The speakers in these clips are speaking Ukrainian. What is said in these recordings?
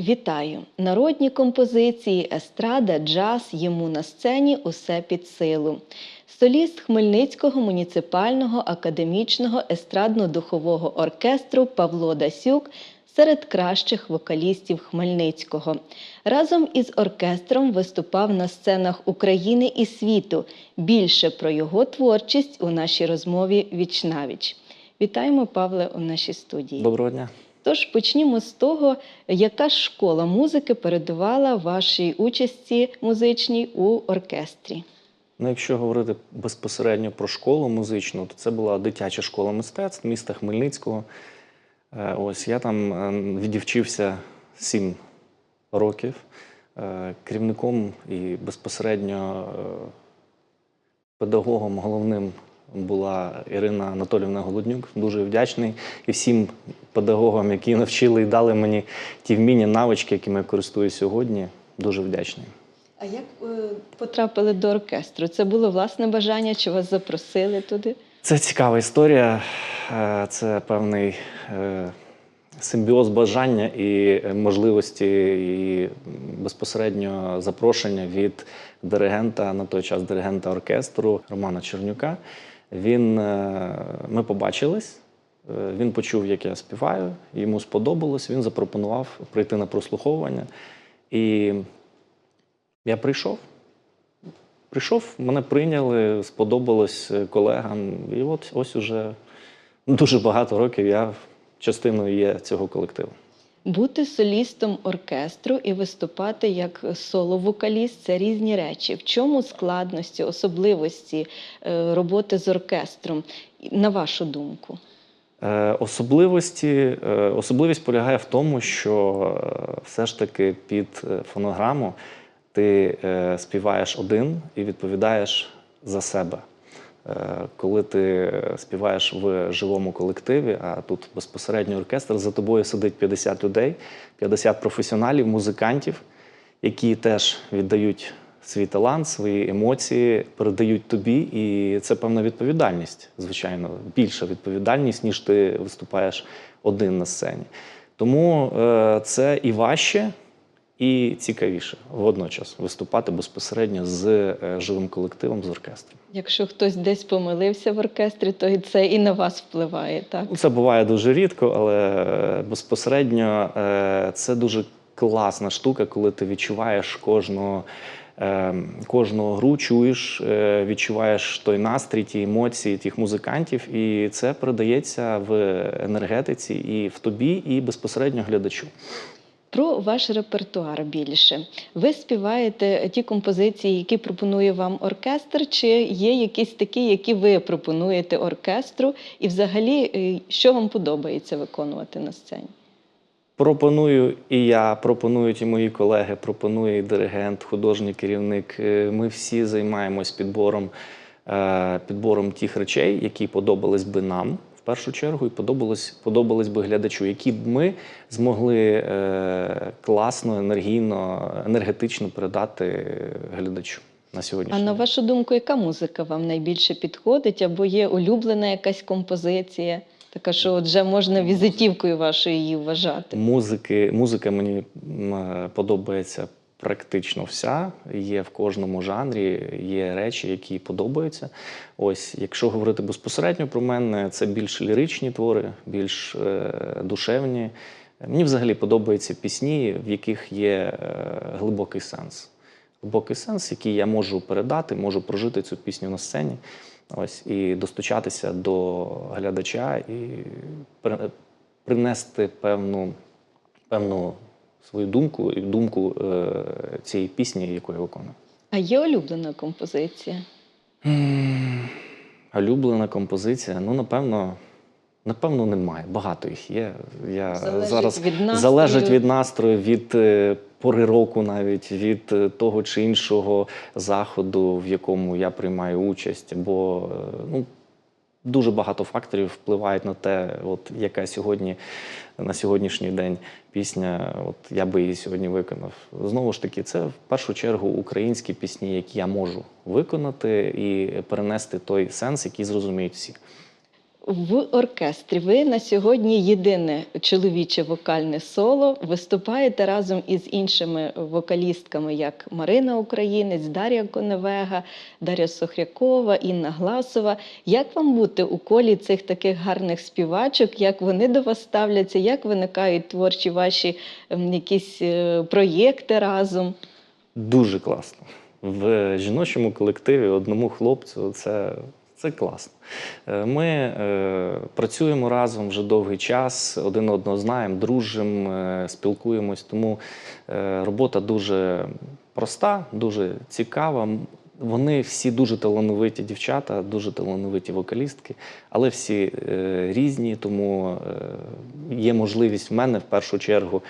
Вітаю! Народні композиції, естрада, джаз йому на сцені усе під силу. Соліст Хмельницького муніципального академічного естрадно-духового оркестру Павло Дасюк серед кращих вокалістів Хмельницького. Разом із оркестром виступав на сценах України і світу. Більше про його творчість у нашій розмові вічнавіч. Вітаємо, Павле, у нашій студії. Доброго дня. Тож почнімо з того, яка школа музики передувала вашій участі музичній у оркестрі. Ну, якщо говорити безпосередньо про школу музичну, то це була дитяча школа мистецтв міста Хмельницького. Е, Ось я там е, відівчився сім років. Е, Керівником і безпосередньо педагогом головним була Ірина Анатолівна Голоднюк. Дуже вдячний і всім педагогам, які навчили і дали мені ті вміння, навички, якими я користуюсь сьогодні. Дуже вдячний. А як е, потрапили до оркестру? Це було власне бажання, чи вас запросили туди? Це цікава історія. Е, Це певний е, симбіоз бажання і можливості, і безпосередньо запрошення від диригента на той час диригента оркестру Романа Чернюка. Він, е, ми побачились. е, Він почув, як я співаю, йому сподобалось. Він запропонував прийти на прослуховування. І я прийшов. Прийшов, мене прийняли, сподобалось е, колегам. І от ось уже дуже багато років я частиною є цього колективу. Бути солістом оркестру і виступати як соло-вокаліст це різні речі. В чому складності, особливості е, роботи з оркестром, на вашу думку? Е, Особливості, е, особливість полягає в тому, що все ж таки під фонограму ти співаєш один і відповідаєш за себе. Е, Коли ти співаєш в живому колективі, а тут безпосередньо оркестр, за тобою сидить 50 людей, 50 професіоналів, музикантів, які теж віддають свій талант, свої емоції, передають тобі, і це певна відповідальність, звичайно, більша відповідальність, ніж ти виступаєш один на сцені. Тому е, це і важче, і цікавіше водночас виступати безпосередньо з е, живим колективом, з оркестром. Якщо хтось десь помилився в оркестрі, то і це і на вас впливає, так? Ну, Це буває дуже рідко, але е, безпосередньо е, це дуже класна штука, коли ти відчуваєш кожного. Кожного гру чуєш, відчуваєш той настрій, ті емоції тих музикантів, і це передається в енергетиці і в тобі, і безпосередньо глядачу. Про ваш репертуар більше. Ви співаєте ті композиції, які пропонує вам оркестр, чи є якісь такі, які ви пропонуєте оркестру, і взагалі, е, що вам подобається виконувати на сцені? Пропоную і я, пропонують і мої колеги, пропонує і диригент, художній керівник. Е, Ми всі займаємось підбором, е, підбором тих речей, які подобались би нам першу чергу, і подобались, подобались би глядачу, які б ми змогли е, класно, енергійно, енергетично передати глядачу на А сьогоднішній на вашу думку, яка музика вам найбільше підходить, або є улюблена якась композиція? Така, що от вже можна візитівкою вашою її вважати. Музики, музика мені подобається практично вся. Є в кожному жанрі, є речі, які подобаються. Ось, якщо говорити безпосередньо про мене, це більш ліричні твори, більш е, душевні. Мені взагалі подобаються пісні, в яких є е, глибокий сенс. Глибокий сенс, який я можу передати, можу прожити цю пісню на сцені. Ось і достучатися до глядача і при- принести певну, певну свою думку і думку е, цієї пісні, яку я виконую. А є улюблена композиція? Улюблена композиція. Ну, напевно, напевно, немає. Багато їх є. Я Залежить зараз від настрою. залежить від настрою, від е, пори року, навіть від е, того чи іншого заходу, в якому я приймаю участь. Бо ну, дуже багато факторів впливають на те, от яка сьогодні на сьогоднішній день пісня. От я би її сьогодні виконав. Знову ж таки, це в першу чергу українські пісні, які я можу виконати і перенести той сенс, який зрозуміють всі. В оркестрі ви на сьогодні єдине чоловіче вокальне соло. Виступаєте разом із іншими вокалістками, як Марина Українець, Дар'я Коневега, Дар'я Сохрякова, Інна Гласова. Як вам бути у колі цих таких гарних співачок? Як вони до вас ставляться? Як виникають творчі ваші ем, якісь е, проєкти разом? Дуже класно. В жіночому колективі одному хлопцю це, це класно. Е, Ми е, працюємо разом вже довгий час, один одного знаємо, дружимо, е, спілкуємось. Тому робота дуже проста, дуже цікава. Вони всі дуже талановиті дівчата, дуже талановиті вокалістки, але всі е, різні, тому е, є можливість в мене в першу чергу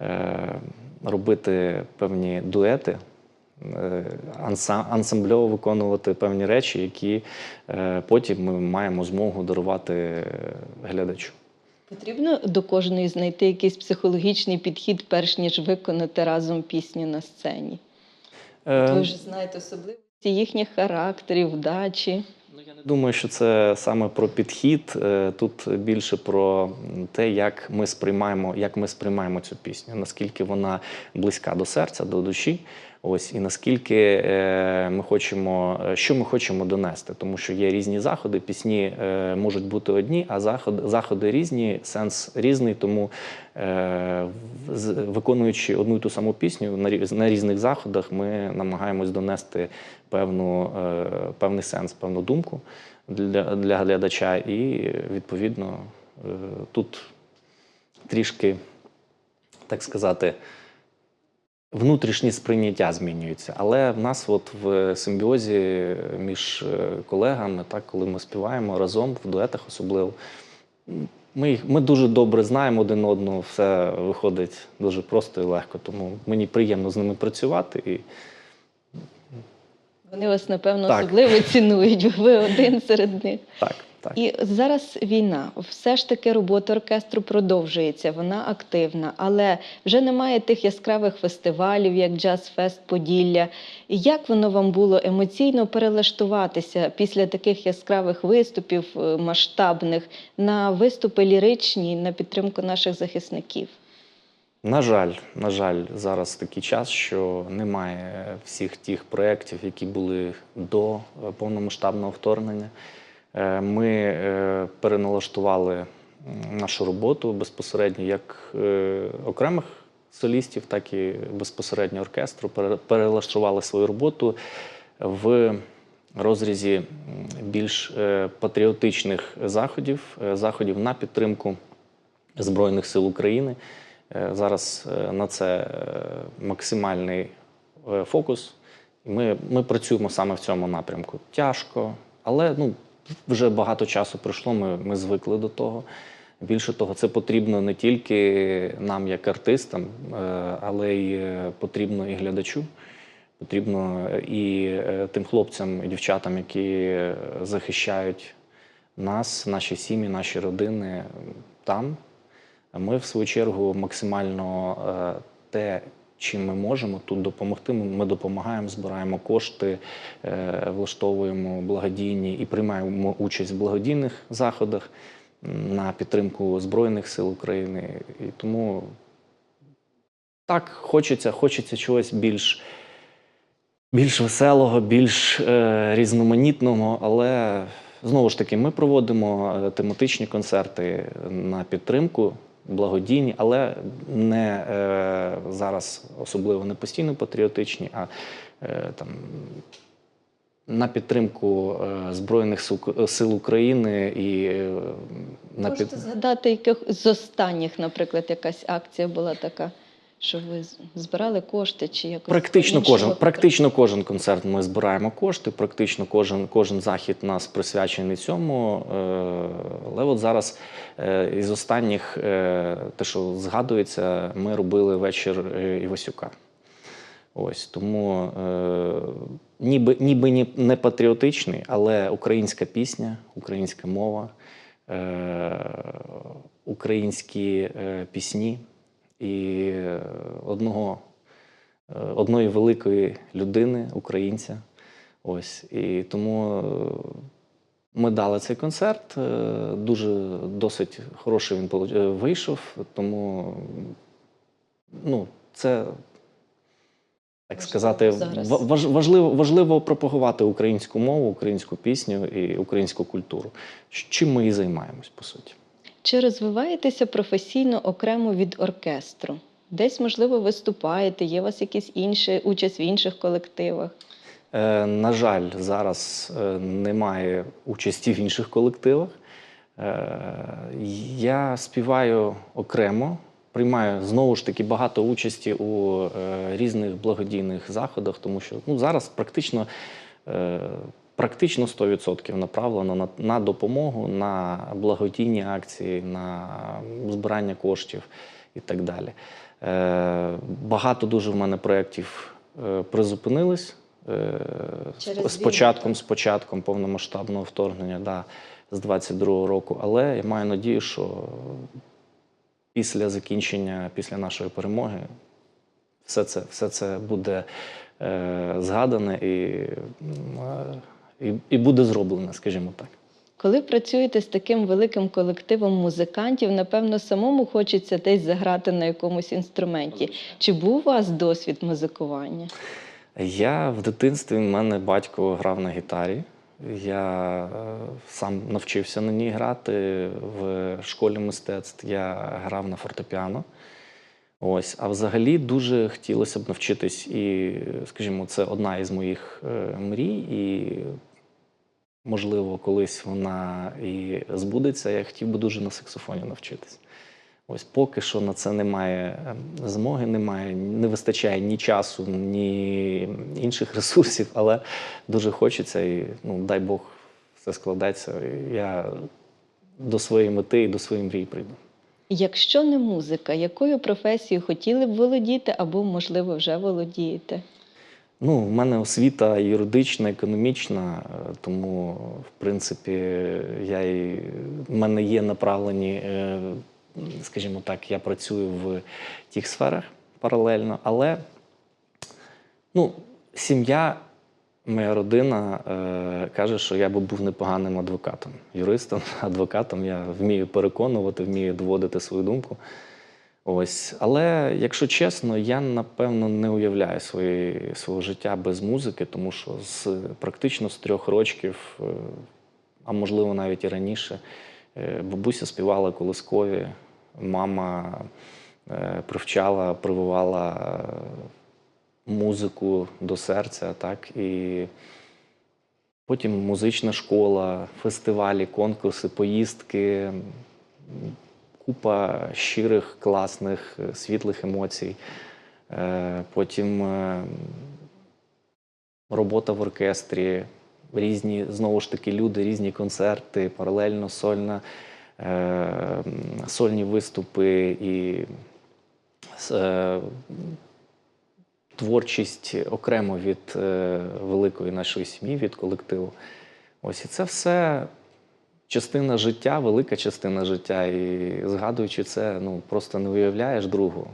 е, робити певні дуети ансамбльово виконувати певні речі, які е, потім ми маємо змогу дарувати е, глядачу. Потрібно до кожної знайти якийсь психологічний підхід, перш ніж виконати разом пісню на сцені. Е, Ви вже знаєте особливості їхніх характерів, вдачі. Ну, я не думаю, що це саме про підхід. Е, Тут більше про те, як ми сприймаємо, як ми сприймаємо цю пісню, наскільки вона близька до серця, до душі. Ось і наскільки е, ми хочемо, е, що ми хочемо донести, тому що є різні заходи, пісні е, можуть бути одні, а заходи, заходи різні, сенс різний. Тому виконуючи одну і ту саму пісню на, різних заходах, ми намагаємось донести певну, певний сенс, певну думку для, для глядача, і відповідно тут трішки, так сказати, внутрішні сприйняття змінюються. Але в нас, от в симбіозі між е, колегами, так, коли ми співаємо разом, в дуетах особливо, ми, їх- ми дуже добре знаємо один одного, все виходить дуже просто і легко. Тому мені приємно з ними працювати. І Вони вас, напевно, Так. особливо цінують, бо ви один серед них. так, так. І зараз війна. Все ж таки робота оркестру продовжується, вона активна, але вже немає тих яскравих фестивалів, як Джаз Фест Поділля. Як воно вам було емоційно перелаштуватися після таких яскравих виступів е, масштабних на виступи ліричні на підтримку наших захисників? На жаль, на жаль, зараз такий час, що немає всіх тих проєктів, які були до повномасштабного вторгнення. Е, Ми е, переналаштували нашу роботу безпосередньо як е, окремих солістів, так і безпосередньо оркестру. Перелаштували свою роботу в розрізі більш патріотичних заходів, заходів на підтримку Збройних сил України. Зараз на це максимальний фокус. Ми, ми працюємо саме в цьому напрямку. Тяжко, але ну, вже багато часу пройшло, ми, ми звикли до того. Більше того, це потрібно не тільки нам, як артистам, е, але й е, потрібно і глядачу. Потрібно і е, тим хлопцям і дівчатам, які захищають нас, наші сім'ї, наші родини там. Ми, в свою чергу, максимально те, чим ми можемо тут допомогти. Ми допомагаємо, збираємо кошти, е, влаштовуємо благодійні і приймаємо участь в благодійних заходах на підтримку Збройних сил України. І тому так, хочеться, хочеться чогось більш, більш веселого, більш е, різноманітного, але знову ж таки, ми проводимо е, тематичні концерти на підтримку, благодійні, але не е, зараз особливо не постійно патріотичні, а е, там. На підтримку е, Збройних Сил- України і е, на під... Згадати, яких з останніх, наприклад, якась акція була така, що ви збирали кошти чи якось Практично іншого кожен, практично кожен концерт ми збираємо кошти, практично кожен, кожен захід нас присвячений цьому. Е, Але от зараз е, із останніх, е, те, що згадується, ми робили вечір Івасюка. Ось тому е, ніби, ніби ні- не патріотичний, але українська пісня, українська мова, е, українські е, пісні і одного, е, одної великої людини, українця. Ось і тому е, Ми дали цей концерт. е, Дуже досить хороший він вийшов, тому ну, це, так сказати, важ- важливо, важливо пропагувати українську мову, українську пісню і українську культуру. Чим ми і займаємось, по суті. Чи розвиваєтеся професійно окремо від оркестру? Десь, можливо, виступаєте, є у вас якісь інші участь в інших колективах? Е, на жаль, зараз е, немає участі в інших колективах. Е, я співаю окремо, приймаю знову ж таки багато участі у е, різних благодійних заходах, тому що ну, зараз практично, е, практично 100% направлено на, на допомогу, на благодійні акції, на збирання коштів і так далі. Е, багато дуже в мене проєктів е, призупинились. Е, з початком, з початком повномасштабного вторгнення, да, з 22-го року. Але я маю надію, що після закінчення, після нашої перемоги, все це, все це буде е, згадане і, е, і, і буде зроблене, скажімо так. Коли працюєте з таким великим колективом музикантів, напевно, самому хочеться десь заграти на якомусь інструменті. Чи був у вас досвід музикування? Я в дитинстві в мене батько грав на гітарі. Я е, сам навчився на ній грати в школі мистецтв. Я грав на фортепіано. Ось, а взагалі дуже хотілося б навчитись, і, скажімо, це одна із моїх е, мрій, і можливо, колись вона і збудеться. Я хотів би дуже на саксофоні навчитись. Ось поки що на це немає ем, змоги, немає, не вистачає ні часу, ні інших ресурсів, але дуже хочеться і ну, дай Бог все складеться. Я до своєї мети і до своєї мрії прийду. Якщо не музика, якою професією хотіли б володіти або, можливо, вже володієте? Ну, в мене освіта юридична, економічна, е, тому, в принципі, я і, в мене є направлені, е, скажімо так, я працюю в тих сферах паралельно, але ну, сім'я, моя родина е, каже, що я би був непоганим адвокатом, юристом, адвокатом. Я вмію переконувати, вмію доводити свою думку. Ось, але якщо чесно, я напевно не уявляю свої, свого життя без музики, тому що з практично з трьох років, е, а можливо навіть і раніше, е, бабуся співала колискові, мама е, привчала, прививала музику до серця, так і потім музична школа, фестивалі, конкурси, поїздки. Купа щирих, класних, е, світлих емоцій. Е, Потім е, робота в оркестрі, різні, знову ж таки, люди, різні концерти, паралельно сольна, сольні виступи і творчість окремо від великої нашої сім'ї, від колективу. Ось і це все частина життя, велика частина життя. І згадуючи це, ну просто не уявляєш другого.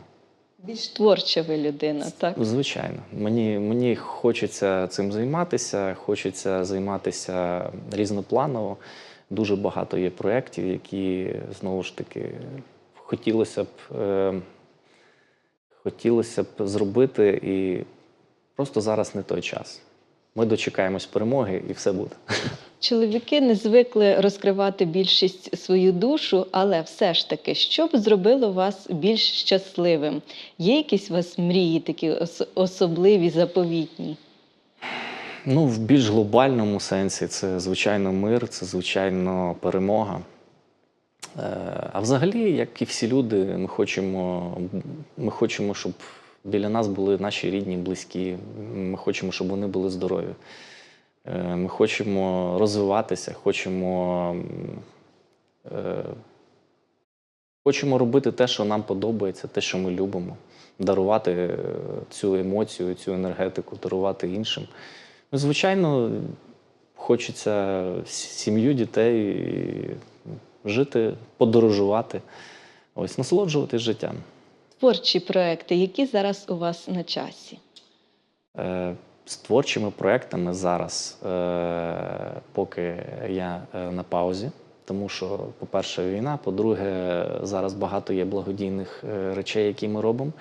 Більш творча ви людина, так? Звичайно, мені, мені хочеться цим займатися, хочеться займатися різнопланово. Дуже багато є проєктів, які знову ж таки хотілося б, е, хотілося б зробити, і просто зараз не той час. Ми дочекаємось перемоги, і все буде. Чоловіки не звикли розкривати більшість свою душу, але все ж таки, що б зробило вас більш щасливим? Є якісь у вас мрії, такі ос- особливі, заповітні? Ну, в більш глобальному сенсі це, звичайно, мир, це, звичайно, перемога. Е, А взагалі, як і всі люди, ми хочемо, ми хочемо, щоб біля нас були наші рідні, близькі. Ми хочемо, щоб вони були здорові. Е, Ми хочемо розвиватися, хочемо, е, хочемо робити те, що нам подобається, те, що ми любимо, дарувати е, цю емоцію, цю енергетику, дарувати іншим. Ну, звичайно, хочеться сім'ю, дітей, і жити, подорожувати, ось насолоджуватись життям. Творчі проекти, які зараз у вас на часі? Е, з творчими проектами зараз, е, поки я е, на паузі. Тому що, по-перше, війна, по-друге, зараз багато є благодійних е, речей, які ми робимо.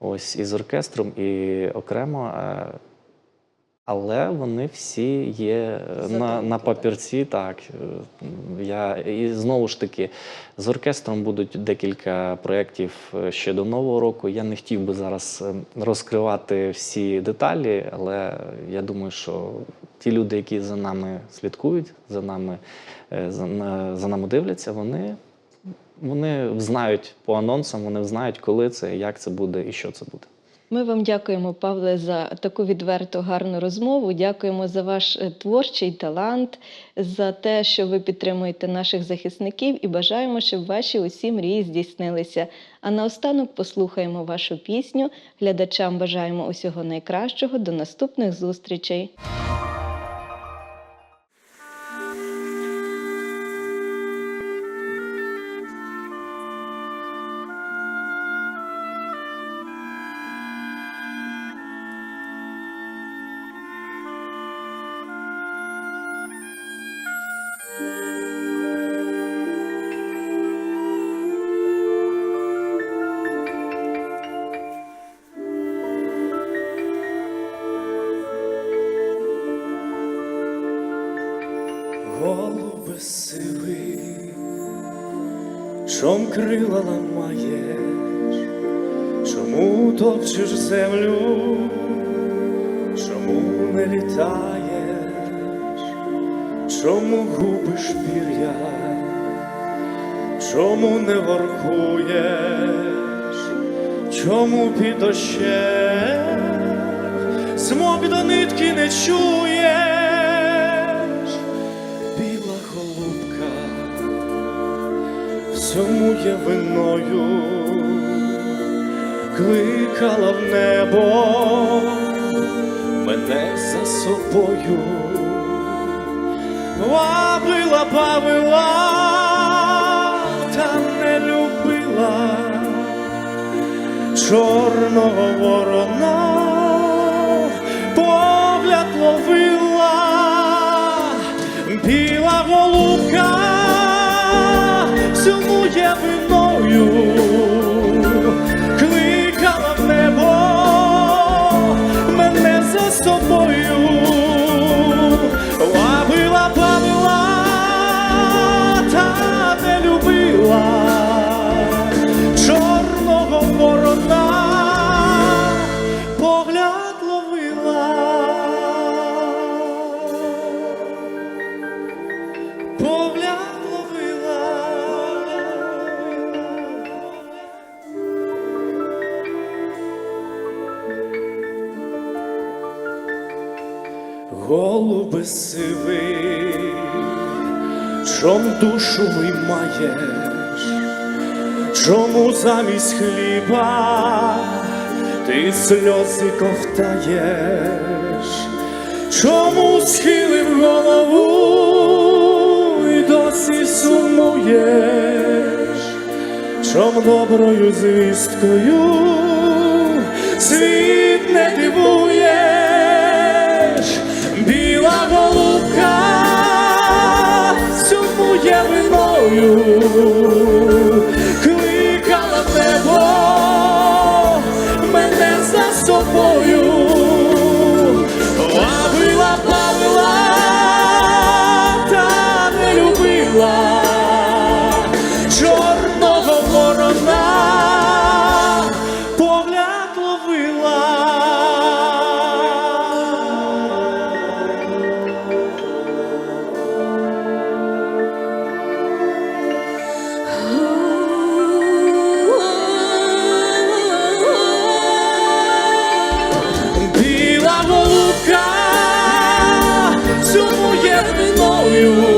Ось і з оркестром, і окремо. Але вони всі є е, на, на папірці. Так Е, я і знову ж таки з оркестром будуть декілька проєктів е, ще до нового року. Я не хотів би зараз розкривати всі деталі, але я думаю, що ті люди, які за нами слідкують, за нами, за, за нами дивляться, вони. Вони знають по анонсам, вони знають, коли це, як це буде і що це буде. Ми вам дякуємо, Павле, за таку відверту гарну розмову. Дякуємо за ваш е, творчий талант, за те, що ви підтримуєте наших захисників, і бажаємо, щоб ваші усі мрії здійснилися. А наостанок послухаємо вашу пісню. Глядачам бажаємо усього найкращого. До наступних зустрічей. Чом крила ламаєш, чому топчеш землю, чому не літаєш, чому губиш пір'я, чому не воркуєш, чому під дощем? Смок до нитки не чуєш, виною, кликала в небо мене за собою, вабила, бавила, та не любила чорного ворона, погляд ловила, біла голубка, всьому є виною, Голубе сивий, чом душу виймаєш, чому замість хліба ти сльози ковтаєш, чому схилив голову і досі сумуєш, чом доброю звісткою світ не дивуєш, виною, кликала виною,